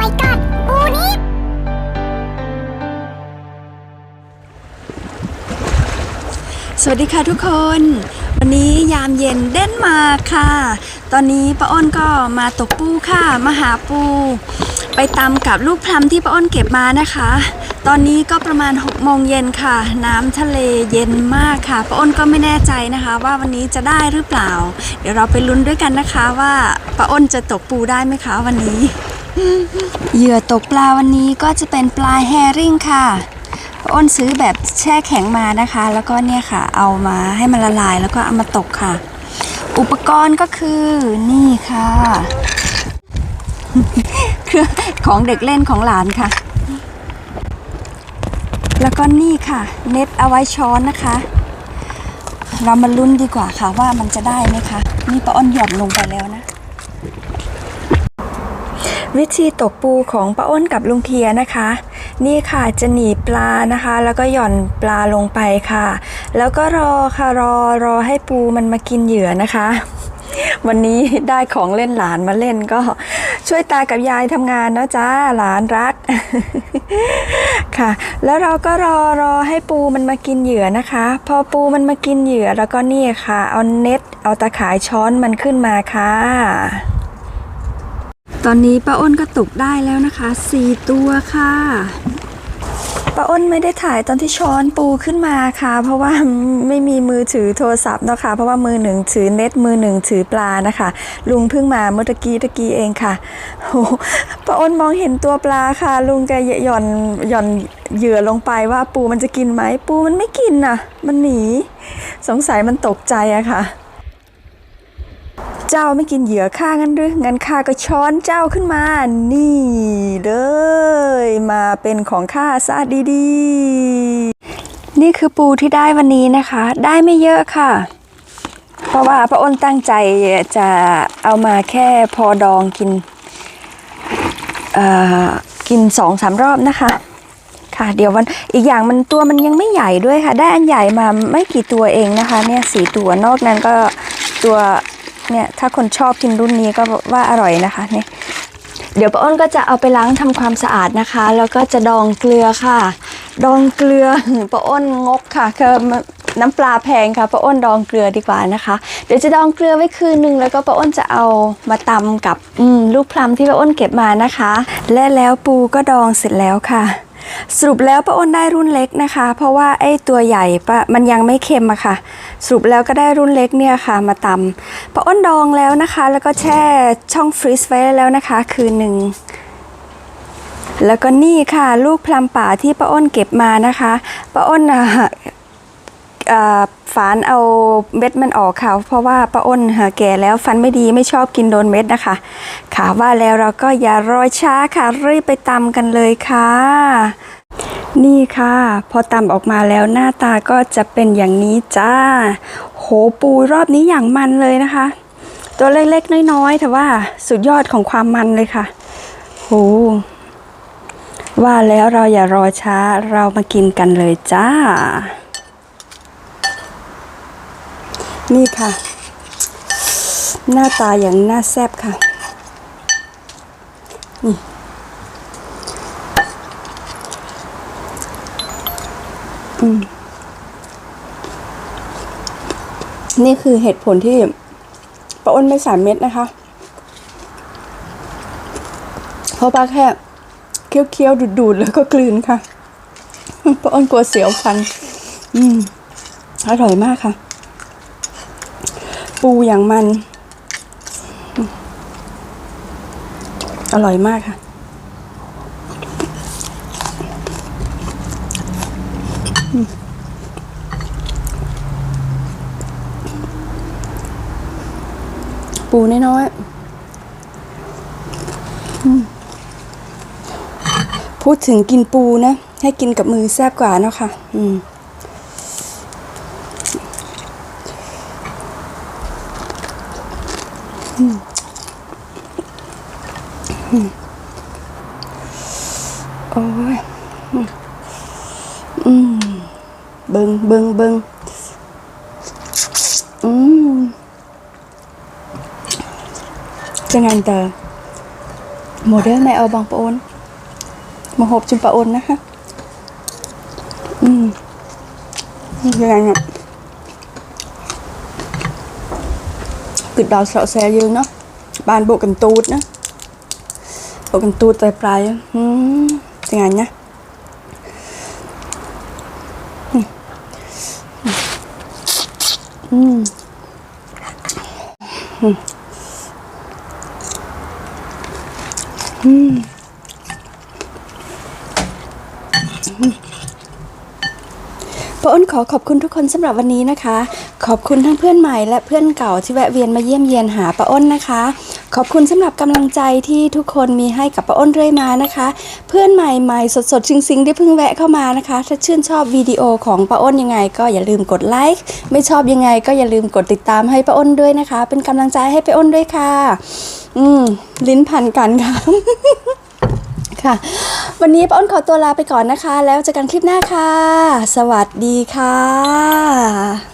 my god ปูนี่สวัสดีค่ะทุกคน วันนี้ยามเย็นเด่นมาค่ะ ตอนนี้ป้าอ้นก็มาตกปูค่ะ มาหาปู ไปตำกับลูกพลัมที่ป้าอ้นเก็บมานะคะ ตอนนี้ก็ประมาณ6โมงเย็นค่ะ น้ำทะเลเย็นมากค่ะป้าอ้นก็ไม่แน่ใจนะคะ ว่าวันนี้จะได้หรือเปล่า เดี๋ยวเราไปลุ้นด้วยกันนะคะว่าป้าอ้นจะตกปูได้ไหมคะวันนี้ เหยื่อตกปลาวันนี้ก็จะเป็นปลาแฮริงค่ะ อ้นซื้อแบบแช่แข็งมานะคะ แล้วก็เนี่ยค่ะ เอามาให้มันละลายแล้วก็เอามาตกค่ะ อุปกรณ์ก็คือนี่ค่ะเครื่องของเด็กเล่นของหลานค่ะ แล้วก็นี่ค่ะ เน็ตเอาไว้ช้อนนะคะ เรามาลุ้นดีกว่าค่ะว่ามันจะได้ไหมคะ นี่ป้าอ้นหย่อนลงไปแล้วนะ วิธีตกปูของป้าอ้นกับลุงเทียนะคะ นี่ค่ะจะหนีปลานะคะ แล้วก็หย่อนปลาลงไปค่ะ แล้วก็รอค่ะรอรอให้ปูมันมากินเหยื่อนะคะ วันนี้ได้ของเล่นหลานมาเล่นก็ช่วยตากับยายทำงานนะจ้าหลานรักค่ะ แล้วเราก็รอรอให้ปูมันมากินเหยื่อนะคะ พอปูมันมากินเหยื่อแล้วก็นี่ค่ะ เอาเน็ตเอาตะข่ายช้อนมันขึ้นมาค่ะ ตอนนี้ป้าอ้นก็ตกได้แล้วนะคะสี่ตัวค่ะป้าอ้นไม่ได้ถ่ายตอนที่ช้อนปูขึ้นมาค่ะ เพราะว่าไม่มีมือถือโทรศัพท์นะคะ เพราะว่ามือหนึ่งถือเน็ตมือหนึ่งถือปลานะคะ ลุงเพิ่งมาเมื่อตะกี้ตะกี้เองค่ะโอ้ป้าอ้นมองเห็นตัวปลาค่ะ ลุงแกหย่อนหย่อนเหยื่อลงไปว่าปูมันจะกินไหมปูมันไม่กินน่ะ มันหนี สงสัยมันตกใจอะค่ะ เจ้าไม่กินเหยื่อข้างั้นหรืองั้นข้าก็ช้อนเจ้าขึ้นมา นี่เลย มาเป็นของข้าซะดีๆ นี่คือปูที่ได้วันนี้นะคะ ได้ไม่เยอะค่ะ เพราะว่าพระอ้นตั้งใจจะเอามาแค่พอดองกินเอ่อกินสองสามรอบนะคะ ค่ะ เดี๋ยววันอีกอย่างมันตัวมันยังไม่ใหญ่ด้วยค่ะ ได้อันใหญ่มาไม่กี่ตัวเองนะคะ เนี่ยสี่ตัวนอกนั้นก็ตัว เนี่ยถ้าคนชอบกินรุ่นนี้ก็ว่าอร่อยนะคะเนี่ยเดี๋ยวป้าอ้นก็จะเอาไปล้างทำความสะอาดนะคะ แล้วก็จะดองเกลือค่ะ ดองเกลือป้าอ้นงกค่ะคือน้ำปลาแพงค่ะป้าอ้นดองเกลือดีกว่านะคะ เดี๋ยวจะดองเกลือไว้คืนหนึ่งแล้วก็ป้าอ้นจะเอามาตำกับลูกพลัมที่ป้าอ้นเก็บมานะคะ และแล้วปูก็ดองเสร็จแล้วค่ะสรุปแล้วป้าอ้นได้รุ่นเล็กนะคะ เพราะว่าไอ้ตัวใหญ่ปะมันยังไม่เค็มอะค่ะ สรุปแล้วก็ได้รุ่นเล็กเนี่ยค่ะ มาตำป้าอ้นดองแล้วนะคะ แล้วก็แช่ช่องฟรีซไว้แล้วนะคะ คืนหนึ่งแล้วก็นี่ค่ะ ลูกพลัมป่าที่ป้าอ้นเก็บมานะคะป้าอ้นฝานเอาเม็ดมันออกค่ะ เพราะว่าป้าอ้นแก่แล้วฟันไม่ดีไม่ชอบกินโดนเม็ดนะคะ ค่ะว่าแล้วเราก็อย่ารอช้าค่ะรีบไปตำกันเลยค่ะ นี่ค่ะ พอตำออกมาแล้วหน้าตาก็จะเป็นอย่างนี้จ้า โหปูรอบนี้อย่างมันเลยนะคะ ตัวเล็กๆน้อยๆแต่ว่าสุดยอดของความมันเลยค่ะโหว่าแล้วเราอย่ารอช้าเรามากินกันเลยจ้า นี่ค่ะ หน้าตาอย่างน่าแซ่บค่ะนี่ อืม นี่คือเหตุผลที่ป้าอ้นไม่ใส่เม็ดนะคะ เพราะป้าแค่เคี้ยวๆดูดๆ แล้วก็กลืนค่ะป้าอ้นกลัวเสียวฟัน อืม อร่อยมากค่ะ ปูอย่างมัน อร่อยมากค่ะ ปูน้อยๆพูดถึงกินปูนะ ให้กินกับมือแซ่บกว่าเนาะค่ะ อืมโอ้ย อืม เบิงเบิงเบิง ចឹងហើយតើ model ម៉ែអើបងប្អូនមកហូបជុំបងអូនណាអឺយ៉ាងណាគឺដល់ស្រកសែយើងណោះបានបុកកន្ទូតណាបុកកន្ទូតតែប្រៃថ្ងៃណាអឺาะแซยืงเนาะบานโบกกันตูดนะโบกกันตูดแต่ ปลายอะอืมยังไงนะอืมอืมอืมป้าอ้นขอขอบคุณทุกคนสำหรับวันนี้นะคะ ขอบคุณทั้งเพื่อนใหม่และเพื่อนเก่าที่แวะเวียนมาเยี่ยมเยียนหาป้าอ้นนะคะ ขอบคุณสำหรับกำลังใจที่ทุกคนมีให้กับป้าอ้นเรื่อยมานะคะ เพื่อนใหม่ใหม่สดสดๆซิงซิงๆที่เพิ่งแวะเข้ามานะคะ ถ้าชื่นชอบวิดีโอของป้าอ้นยังไง ก็อย่าลืมกดไลค์ไม่ชอบยังไง ก็อย่าลืมกดติดตามให้ป้าอ้นด้วยนะคะ เป็นกำลังใจให้ป้าอ้นด้วยค่ะ อืมลิ้นพันกันค่ะ ค่ะ วันนี้ป้าอ้นขอตัวลาไปก่อนนะคะ แล้วเจอกันคลิปหน้าค่ะ สวัสดีค่ะ